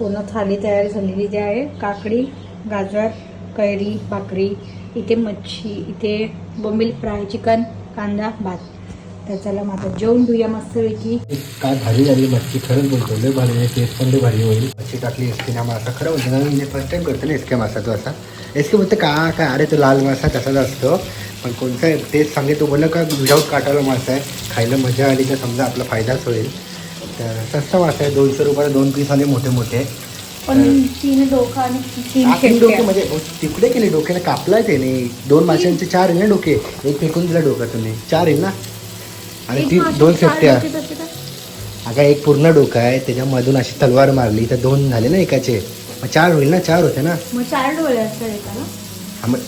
पूर्ण थाली तयार झालेली जी आहे काकडी गाजर कैरी भाकरी इथे मच्छी इथे बोंबील फ्राय चिकन कांदा भात. तर चला मग आता जेवून घेऊया मस्तपैकी. काय भारी झाली मच्छी खरंच बोलतो लय भारी आहे टेस्ट पण लय भारी होईल. मच्छी टाकली एसके ना मासा खरं बोलतो ना मी फर्स्ट टाइम करतो ना एसके मासा तो असा. एसके बोलतो का काय अरे तो लाल मासा तसाच असतो? पण कोणता टेस्ट सांगे तो बोललं का विदाऊट काटाला मासा आहे. खायला मजा आली तर समजा आपला फायदाच होईल. तर सस्ता मासा आहे दोनशे रुपयाला दोन पीस आले मोठे मोठे. पण तीन डोका आणि तीन तीन डोके शेट्या. म्हणजे तिकडे केले डोक्याने कापलाय त्याने. दोन माशांचे चार आहे ना डोके. एक फेकून दिला डोका तुम्ही चार आहे ना आणि एक ती दोन चार सेफ्ट्या डोके तसे तर. अगं एक पूर्ण डोकं आहे. त्याच्यामधून अशी तलवार मारली. तर दोन झाले ना एकाचे. मग चार होईल ना? चार होते ना? मग चार डोळे असतात एकाला हा मग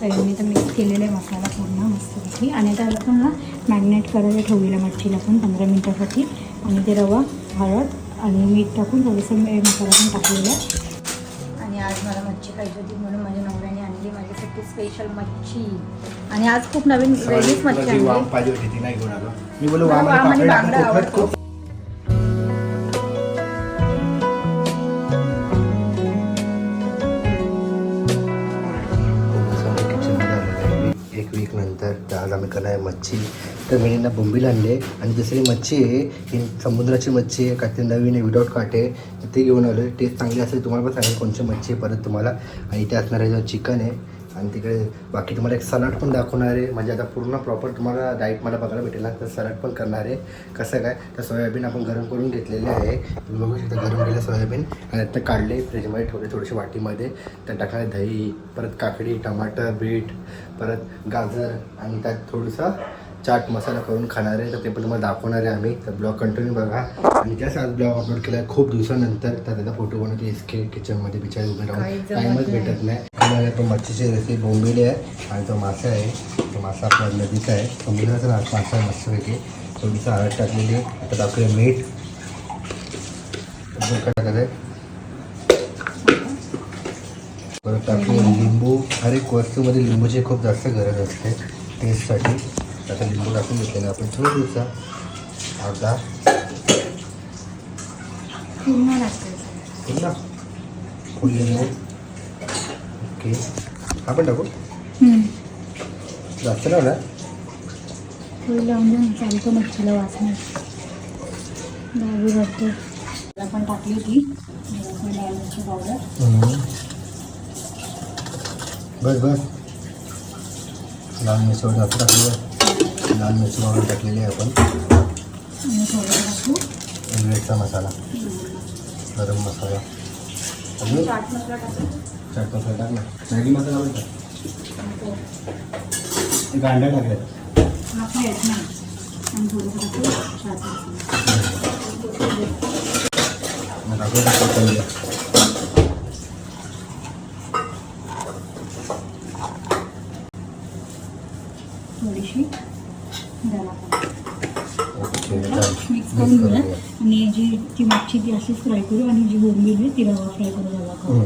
तर मी तर मिक्स केलेला आहे मसाला पूर्ण. मस्तपैकी आणि आता आपण ना मॅरिनेट करायला ठेवलेला मच्छीला पण पंधरा मिनटासाठी. आणि ते रवा हळद आणि मीठ टाकून थोडंसं मे- मसाला पण टाकलेला. आहे आणि आज मला मच्छी खायची होती म्हणून माझ्या नवऱ्याने आणली माझ्यासाठी स्पेशल मच्छी. आणि आज खूप नवीन वेगळीच मच्छी आणली. मी बोलू वाम आणि बांगडा आवडतो. आज आम्ही करणार आहे मच्छी. तर मी बोंबील आणले. आणि दुसरी मच्छी आहे ही समुद्राची मच्छी आहे काहीतरी नवीन आहे विदाऊट काटे ते घेऊन आलो टेस्ट चांगली असेल तुम्हाला पण सांगेल कोणची मच्छी आहे परत तुम्हाला. आणि इथे असणार आहे चिकन आहे आणि तिकडे बाकी तुम्हाला एक सलाड पण दाखवणार आहे. म्हणजे आता पूर्ण प्रॉपर तुम्हाला डाईट मला बघायला भेटेल ना तर सलाड पण करणार आहे. कसं काय? तर सोयाबीन आपण गरम करून घेतलेले आहे. तुम्ही बघू शकता गरम केलं सोयाबीन. आणि आता काढले फ्रीजमध्ये ठेवले थोडेसे वाटीमध्ये. त्यात टाकणार दही परत काकडी टमाटर बीट परत गाजर आणि त्यात थोडंसं चाट मसाला करून खाणार आहे तर ते पण तुम्हाला दाखवणार आहे आम्ही. तर ब्लॉग कंटिन्यू बघा. आणि जस्ट आज ब्लॉग अपलोड केला आहे खूप दिवसानंतर तर त्याचा फोटो बनवते एस के किचनमध्ये बिचारी उभे राहून. टाईमच. भेटत नाही. तो मच्छीची रेसिपी बोंबिली आहे आणि तो मासा आहे. तो मासा आपला नदीचा आहे. बोंबिलाचा ना मासा आहे मस्तपैकी. थोडीसं हळद टाकलेली आहे. आता टाकूया मीठ. टाकायचं आहे? परत टाकूया लिंबू. हर एक वस्तूमध्ये लिंबूची खूप जास्त गरज असते. टेस्टसाठी आता लिंबू टाकून घेतलेलं आपण थोडंसं अर्धा पूर्ण लागतं पुन्हा फुल लिंबू ओके आपण टाकू? जास्त थोडी लावून देऊन चालतो मच्छीला वाचणार दहावी वाटते आपण टाकली होती. पावडर बस बस. लाल पावडर जास्त टाकली लाल मिरची पावडर टाकलेली आहे आपण. आणि मसाला. गरम मसाला. अजून चाट मसाला टाकू टाक ना मॅगी मसाला पण टाक. एक अंडा थोडीशी आपल्या येत नाही आणि थोडंसं टाकू चाट मसाला टाकून टाकून थोडीशी गरम ओके मिक्स करून घेऊया आणि जी ती मच्छी ती अशीच फ्राय करू आणि जी बोंबील आहे ती रवा फ्राय करू रवा करू.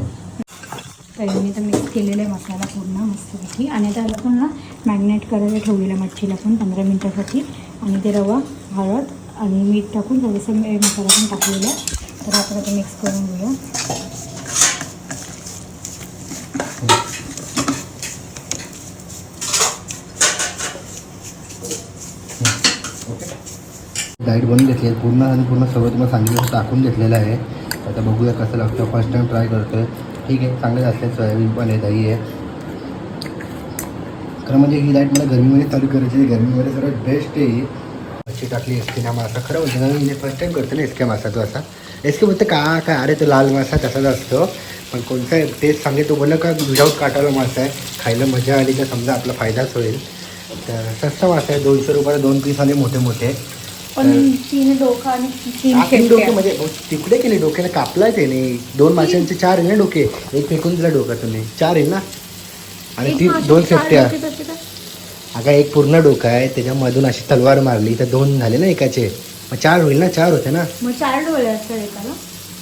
तर मी तर मिक्स केलेला आहे मसाला पूर्ण मस्तपैकी. आणि आता आपण ना मॅरिनेट करायला ठेवलेला मच्छीला पण पंधरा मिनटासाठी. आणि ते रवा हळद आणि मीठ टाकून थोडंसं मसाला पण टाकलेला आहे. तर आपण आता मिक्स करून घेऊया. डाईट बनवून घेतली. आहे पूर्ण आणि पूर्ण सगळं तुम्हाला सांगितलं टाकून घेतलेलं आहे. आता बघूया कसं लागतं. फर्स्ट टाइम ट्राय करतो आहे ठीक आहे चांगलं असते सोयाबीन पण आहे दही आहे. खरं म्हणजे ही डाईट मला गरमीमध्ये चालू करायची गरमीमध्ये सर्वात बेस्ट आहे ही. मच्छी टाकली एसके ना मासा. खरं म्हणजे ना मी फर्स्ट टाईम करतो ना एसके मासा तो असा. एसके बोलतो का काय अरे तो लाल मासा तसाच असतो. पण कोणता टेस्ट सांगेल. तो बोललं का विदाऊट काटाला मासा आहे. खायला मजा आली तर समजा आपला फायदाच होईल. तर सस्ता मासा आहे. दोनशे रुपयाला दोन पीस आले मोठे मोठे पण तीन डोका आणि तीन तीन डोके. म्हणजे तिकडे केले डोक्याने कापलाय त्याने. दोन माशांचे चार आहे ना डोके. एक फेकून दिला डोका तुम्ही चार आहे ना? आणि ती दोन सेफ्ट्या. अगं एक पूर्ण डोका आहे. त्याच्यामधून अशी तलवार मारली. तर दोन झाले ना एकाचे. मग चार होईल ना? चार होते ना? मग चार डोळे असतात एकाला.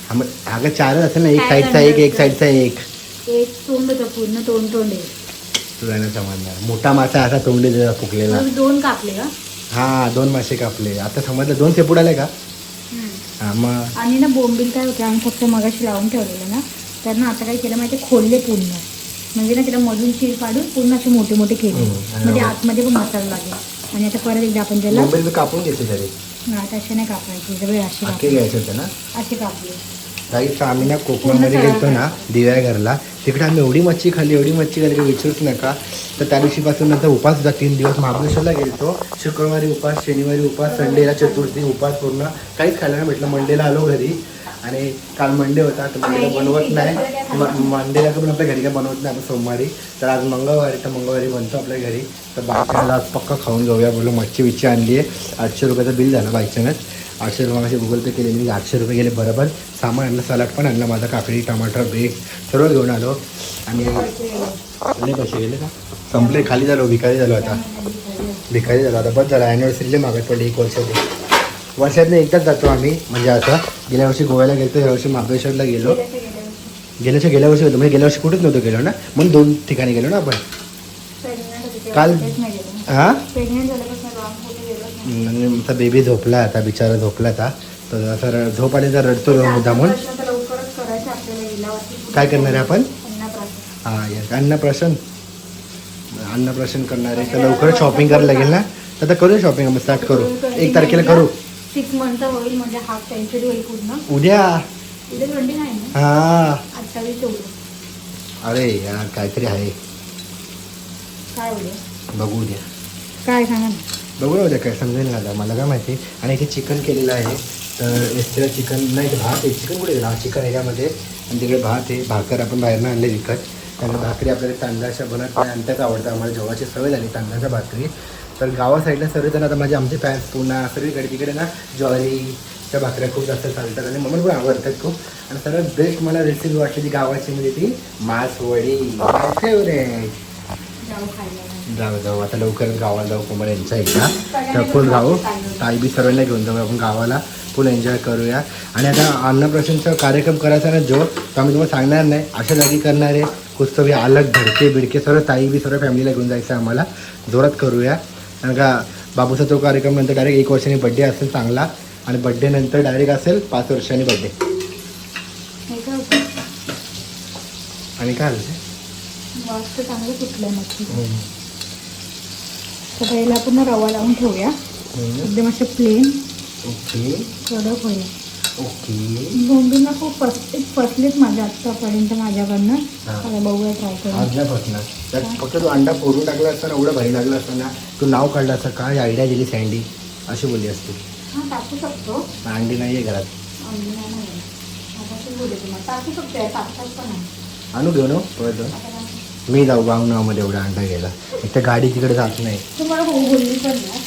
हा, मग अगं चारच असेल ना? एक काय साईडचा एक एक? साईडचा एक. एक तोंड होतं पूर्ण तोंड तोंड आहे. तुला नाही समजणार. मोठा मासा असा तोंडी त्याचा फुकलेला. मग दोन कापले का? हा दोन मासे कापले. आता समजलं दोन सेपूड आले का. हा मग? आणि ना बोंबील काय होते आम्ही फक्त मगाशी लावून ठेवलेलं ना त्यांना आता काय केलं माहिती खोलले पूर्ण. म्हणजे ना त्याला मधून चीर काढून पूर्ण असे मोठे मोठे केले. हम्म, आणि म्हणजे आतमध्ये पण मसाला लागेल. आणि आता परत एकदा आपण त्याला कापून घेते तरी? हा, तसे नाही कापायचे सगळे असे अख्खे घ्यायचे होते ना? असे कापले. काही आम्ही ना कोकणामध्ये गेलतो ना दिव्या घरला तिकडे आम्ही एवढी मच्छी खाल्ली एवढी मच्छी खाल्ली की विचारूच नका. तर त्या दिवशीपासून नंतर उपास होता तीन दिवस महाबळेश्वरला गेलतो. शुक्रवारी उपास शनिवारी उपास संडेला चतुर्थी उपास पूर्ण. काहीच खायला नाही भेटलं. मंडेला आलो घरी. आणि काल मंडे होता तर मंडेला बनवत नाही. म- मंडेला पण आपल्या घरी काय बनवत नाही आपण सोमवारी. तर आज मंगळवारी तर मंगळवारी बनतो आपल्या घरी. तर बायकाला आज पक्का खाऊन जाऊया बोललो मच्छी विच्छी आणली आहे आठशे रुपयाचं बिल झालं बायचानंच. आठशे रुपये गुगल पे केले मी आठशे रुपये गेले बरोबर. सामान आणलं सलाड पण आणलं माझा काकडी टमाटर बेग सर्व घेऊन आलो. आणि पैसे गेले का? संपले खाली झालो भिकारी झालो आता. भिकारी झालो आता. बस झालं ॲनिव्हर्सरीला मागत पडली एक वर्षाची. वर्षातनं एकदाच जातो आम्ही म्हणजे आता गेल्या वर्षी गोव्याला गेलो या वर्षी महाबळेश्वरला गेलो. गेल्या वर्षी गेल्या वर्षी होतो म्हणजे गेल्या वर्षी कुठेच नव्हतो गेलो ना? म्हणून दोन ठिकाणी गेलो ना आपण. काल- हां आणि आमचा बेबी झोपला आता बिचारा झोपला आता. तर असं र- झोप आली तर रडतो मुद्दामून. काय करणार आहे आपण. हां येस अन्नप्राशन. अन्नप्राशन करणार आहे. तर लवकरच शॉपिंग करायला लागेल ना? तर आता करूया शॉपिंग मग स्टार्ट करू. एक तारखेला करू. सिक्स मंथ होईल म्हणजे हाफ सेंचुरी होईल पूर्ण. उद्या? उद्या ट्वेंटी नाईन ना? हां. अरे यार काहीतरी आहे. काय उद्या? बघू उद्या. काय सांगा बघू ना उद्या काय समजेल ना आता मला काय माहिती. आणि इथे चिकन केलेलं आहे. तर एसटीला चिकन नाही ते भात आहे. चिकन कुठे गेला चिकन ह्याच्यामध्ये आणि तिकडे भात आहे. भाकर आपण बाहेरनं आणले विकत. कारण भाकरी आपल्याला तांदळाच्या बनत नाही. आणि त्याच आवडतं आम्हाला. जेव्हाची सवय झाली तांदळाच्या भाकरी. तर गावा साईडला सर्वजण आता माझे आमचे फॅन्स पुन्हा सर्वीकडे तिकडे ना ज्वारीच्या भाकऱ्या खूप जास्त चालतात. आणि मम्मी पण आवडतात खूप. आणि सर्वात बेस्ट मला रेसिपी वाटली ती गावाची म्हणजे ती मासवडी. फेवरेट जाऊ जाऊ. आता लवकरच गावाला जाऊ. कुमार यांचा एकदा तर जाऊ ताई बी सर्वांना घेऊन जाऊ. आपण गावाला फुल एन्जॉय करूया. आणि आता अन्नप्राशनचा कार्यक्रम करायचा ना जो तो आम्ही तुम्हाला सांगणार नाही. अशा जागी करणार आहे कुछ अलग धडके बिडके सर्व ताई बी सर्व फॅमिलीला घेऊन जायचं आहे आम्हाला. जोरात करूया. कारण का बाबूचा तो कार्यक्रम नंतर डायरेक्ट एक वर्षाने बड्डे असेल चांगला आणि बड्डे नंतर डायरेक्ट असेल पाच वर्षांनी बड्डे आणि काय होतं आणि काय झालं ते? वास तर चांगलं सुटलं मच्छी. तर पहिला आपण रवा लावून ठेवूया. एकदम असं प्लेन ओके. कडक होईल. ओके. बोंबीला खूप फस फसलेत माझ्या आत्तापर्यंत माझ्याकडनं. हा. आता बघूया ट्राय फसणार त्यात फक्त तू अंडा फोडून टाकला असता ना एवढं भारी लागलं असतं ना तू नाव काढलं असतं काय आयडिया दिली सँडी अशी बोलली असती. हां टाकू शकतो. अंडी नाही आहे घरात. अंडी नाही. आता तुम्हाला टाकू शकतो या टाकतात पण आहे आणू घेऊ ना परत. आता काय? मी जाऊ गावनामध्ये एवढा अंडा गेला. एक तर गाडी तिकडे जात नाही. तुम्हाला बोलली पण ना.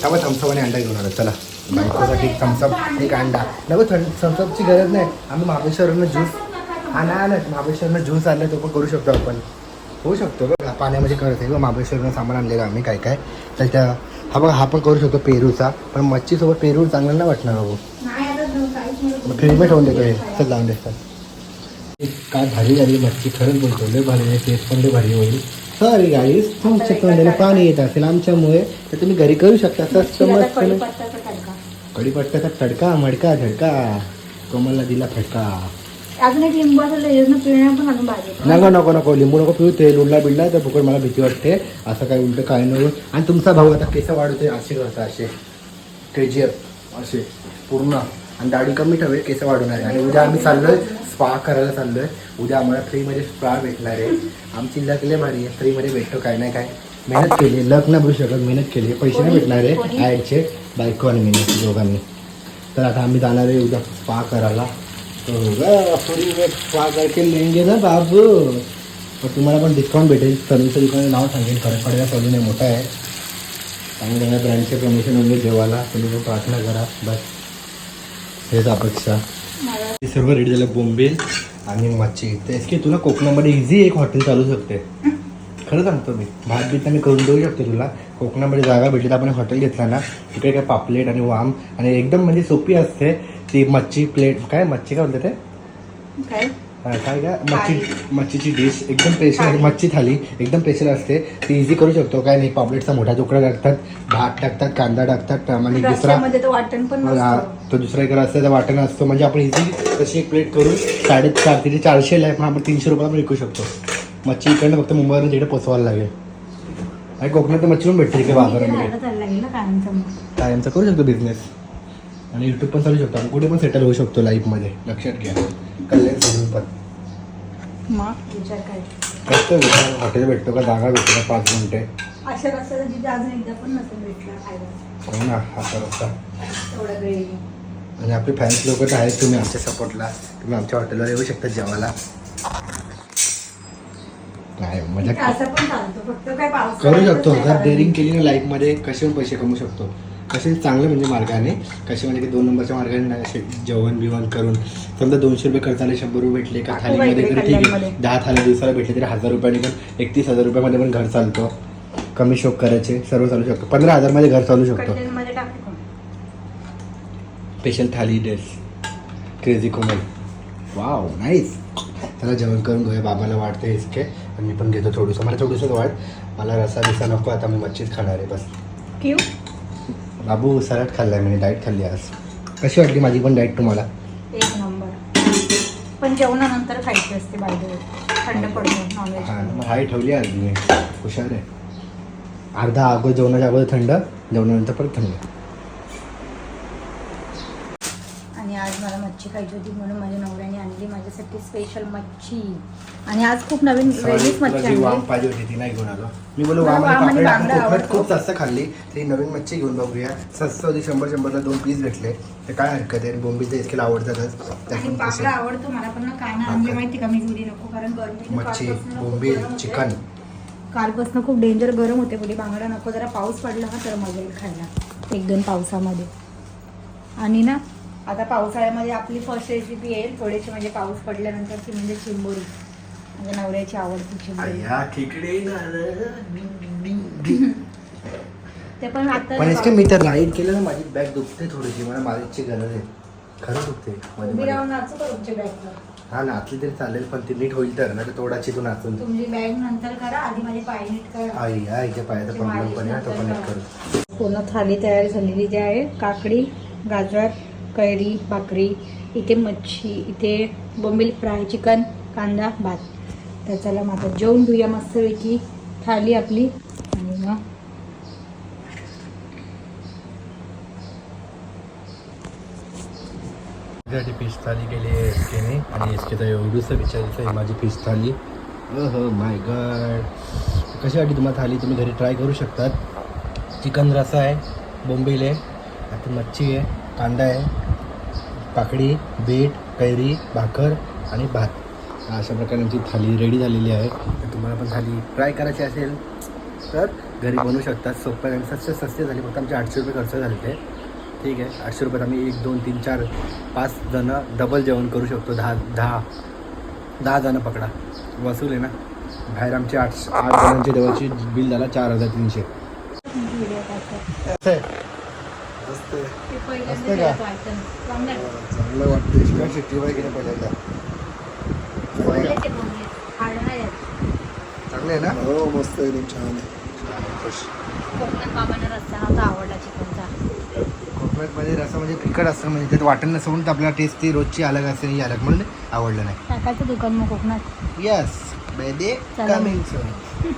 त्यामुळे थम्सअप आणि अंडा घेऊन आलो. चला. बायकोसाठी थम्सअप एक अंडा. नको थम्सअपची गरज नाही. आम्ही महाबळेश्वरनं ज्यूस नाही आलं महाबळेश्वरनं ज्यूस आणलं तो पण करू शकतो आपण. होऊ शकतो बघा पाण्यामध्ये करत आहे बघा महाबळेश्वरनं सामान आणलेलं आम्ही काय काय. तर त्या हा बघा हा पण करू शकतो पेरूचा. पण मच्छीसोबत पेरू चांगलं नाही वाटणार बाबू नाही आता जो काहीच नाही. मग फ्रीजमध्ये ठेवून देतो हे चल लावून देतात काय भारी झाली मच्छी खरंच बोलतो लय भारी आहे. टेस्ट पण लय भारी होईल. सॉरी गाईस तुमच्या तोंडाला पाणी येत असेल आमच्यामुळे तर तुम्ही घरी करू शकता. स्वस्त तिला मस्त आता कढीपत्त्याचा तडका. मडका झडका. कोमलला दिला फटका. अजून एक लिंबू नको नको नको. लिंबू नको पिऊ तेल उडला बिडला तर फुकट मला भीती वाटते. असं काय उलटं काय नको आणि तुमचा भाऊ आता केस वाढवतोय असे करता असे. के जी एफ असे. पूर्ण. आणि दाढी कमी ठेवेल केस वाढवणार आहे आणि उद्या आम्ही चाललोय स्पा करायला चाललोय. उद्या आम्हाला फ्रीमध्ये स्पा भेटणार आहे. आमची लक लय भारी आहे. फ्रीमध्ये भेटतो काय नाही काय. मेहनत केली लक नाही भेटू शकत मेहनत केली पैसे नाही भेटणार आहे. ॲडचे बायको आणि मेहनत दोघांनी. तर आता आम्ही जाणार आहे उद्या स्पा करायला. स्पा करके लेंगे ना बाबू. तुम्हाला पण डिस्काउंट भेटेल. सर्विसचं दुकान नाव सांगेल खरं पडेला सलून आहे मोठा आहे. चांगल्या चांगल्या ब्रँडचे प्रमोशन म्हणजे जेवायला तुम्ही प्रार्थना करा. बस. हेच अपेक्षा हे सर्व रेडी झालं बोंबील आणि मच्छी. तेच की तुला कोकणामध्ये इझी एक हॉटेल चालू शकते. खरं सांगतो मी. भात बीत मी करून देऊ शकतो तुला. कोकणामध्ये जागा भेटली तर आपण हॉटेल घेतला ना. तिकडे काय पापलेट आणि वाम आणि एकदम म्हणजे सोपी असते. ती मच्छी प्लेट काय मच्छी काय म्हणते ते? काय? काय काय मच्छी मच्छीची डिश एकदम स्पेशल मच्छी थाली एकदम स्पेशल असते. ती इझी करू शकतो. काय नाही पापलेटचा मोठा तुकडा टाकतात भात टाकतात कांदा टाकतात आणि दुसरा रस्त्यामध्ये तो वाटण पण नसतं. तो दुसरा एकर असतं वाटण असतो. म्हणजे आपण इझी तशी एक प्लेट करून साडेचार तिथे चारशेला आहे पण आपण तीनशे रुपयाला पण विकू शकतो. मच्छी इकडनं फक्त मुंबईवरून तिकडे पोचवायला लागेल. आणि कोकणात तर मच्छी पण भेटते इकडे इकडे बाजारामध्ये कायमचा करू शकतो बिझनेस आणि यूट्यूब पण चालू शकतो. आपण कुठे पण सेटल होऊ शकतो लाईफमध्ये लक्षात घ्या. कल्याण मग विचार काय? फक्त विचार? हॉटेल भेटतो का? जागा भेटतो का? पाच मिनिटे. अशा जिथे अजून एकदा पण नसेल भेटला खायला हो ना असा रस्ता. तेवढा वेळ आणि आपले फॅन्स लोक तर आहेत तुम्ही आमच्या सपोर्टला तुम्ही आमच्या हॉटेलवर येऊ शकता जेवायला. काय मजा असं पण चालतो. फक्त काय पाऊस करू शकतो. जर डेअरिंग केली ना लाईफमध्ये कसे पण पैसे कमवू शकतो? कसे चांगले म्हणजे मार्गाने? कसे म्हणजे की दोन नंबरच्या मार्गाने नाही असे जेवण बिवण करून. समजा दोनशे रुपये खर्च आले शंभर रुपये भेटले का थालीमध्ये तरी ठीक आहे. दहा थाली दिवसाला भेटले तरी हजार रुपयाने पण एकतीस हजार रुपयामध्ये पण घर चालतो. कमी शोक करायचे सर्व चालू शकतो. पंधरा हजारमध्ये घर चालू शकतो. स्पेशल थाली dress crazy Komal. Wow nice त्याला जेवण करून घेऊया. बाबाला वाटते इसके. आणि मी पण घेतो थोडंसं. मला थोडंसं वाट मला रसा बिसा नको आता मी मच्छीच खाणार आहे बस. क्यू? बाबू सलाड खाल्लाय मी डाएट खाल्ली आज. कशी वाटली माझी पण डाएट तुम्हाला? एक नंबर. पण जेवणानंतर खायची असते बायदे थंड पडतो नॉनव्हेज हां मग हाय ठेवली आज मी. हुशार आहे. अर्धा अगोदर जेवणाच्या अगोदर थंड जेवणानंतर परत थंड आणि आज मला मच्छी खायची होती म्हणून माझ्या नवऱ्याने आणली. माझ्यासाठी स्पेशल मच्छी. आणि आज खूप नवीन वेगळीच मच्छी वाम पाहिजे होती ती नाही घेऊन आलो. मी बोललो वाम आणि आणि कोकणात. खूप जास्त खाल्ली. ती नवीन मच्छी घेऊन बघूया. स्वस्त होती शंभर शंभरला दोन पीस भेटले. ते काय हरकत आहे? बोंबीचं इतकेला आवडतातच. आणि त्यातून. आवडतो. मला पण ना काय ना आणले माहिती का? मी घरी नको कारण गरमी मच्छी बोंबील चिकन. कालपासून खूप डेंजर गरम होते बोली बांगडा नको जरा पाऊस पडला ना तर मजा येईल खायला. एक दोन पावसामध्ये. आणि ना आता पावसाळ्यामध्ये आपली फर्स्ट रेसिपी येईल. थोडीशी म्हणजे पाऊस पडल्यानंतर ती म्हणजे चिंबोरी. माझ्या नवऱ्याची आवडती चिंबोरी. ते पण आता पण इसके मी तर राईड केलं ना माझी बॅग दुखते थोडीशी. मला मालिशची गरज आहे. खरं दुखते. उभी मध्ये. राहून नाचू का तुमच्या बॅगवर हा नाचली तरी चालेल पण ती नीट होईल तर. ना तर तोडाची तू नाचून. तुमची बॅग नंतर करा आधी माझे पाय नीट करा. आई हा इथे पायाचा प्रॉब्लेम पण आहे. तो पण नीट करू पूर्ण थाली तयार झालेली जी आहे काकडी गाजर कैरी भाकरी इथे मच्छी इथे बोंबील फ्राय चिकन कांदा भात. तर चला मग आता जेवून घेऊया मस्तपैकी. थाली आपली. आणि मग माझ्यासाठी फिश थाली केली आहे एसकेने. आणि एसके तर एवढंसं विचारायचं आहे माझी फिश थाली. हो माय गड कशी वाटली तुम्हाला थाली तुम्ही घरी ट्राय करू शकतात? चिकन रसा आहे बोंबील आहे आता मच्छी आहे. कांदा आहे काकडी बीट कैरी भाकर आणि भात. अशा प्रकारे आमची थाली रेडी झालेली आहे. तर तुम्हाला पण थाली ट्राय करायची असेल तर घरी बनवू शकतात सोपं आणि सस्ते सस्ते झाले. फक्त आमचे आठशे रुपये खर्च झाले ते ठीक आहे. आठशे रुपयात आम्ही एक दोन तीन चार पाच जणं डबल जेवण करू शकतो. दहा दहा दहा जणं पकडा. वसूल आहे ना? बाहेर आमचे आठ आठ जणांच्या जेवायची बिल झाला चार हजार तीनशे. व्हिडिओ टाकतात. असं आहे मस्त आहे. ते पहिल्यांदा असतं का? वाटतं. चांगलं वाटतं शिकाय शिट्टी वगैरे पहिल्यांदा. चांगलं आहे ना हो मस्त एकदम छान आहे कोकणात कोकणातमध्ये रसा म्हणजे फिकट असतं म्हणजे त्यात वाटण नसतं म्हणून तर आपल्याला टेस्ट ती रोजची अलग असते ही अलग म्हणून आवडलं नाही टाकायचं दुकान मग कोकणात यस बेदे. Coming soon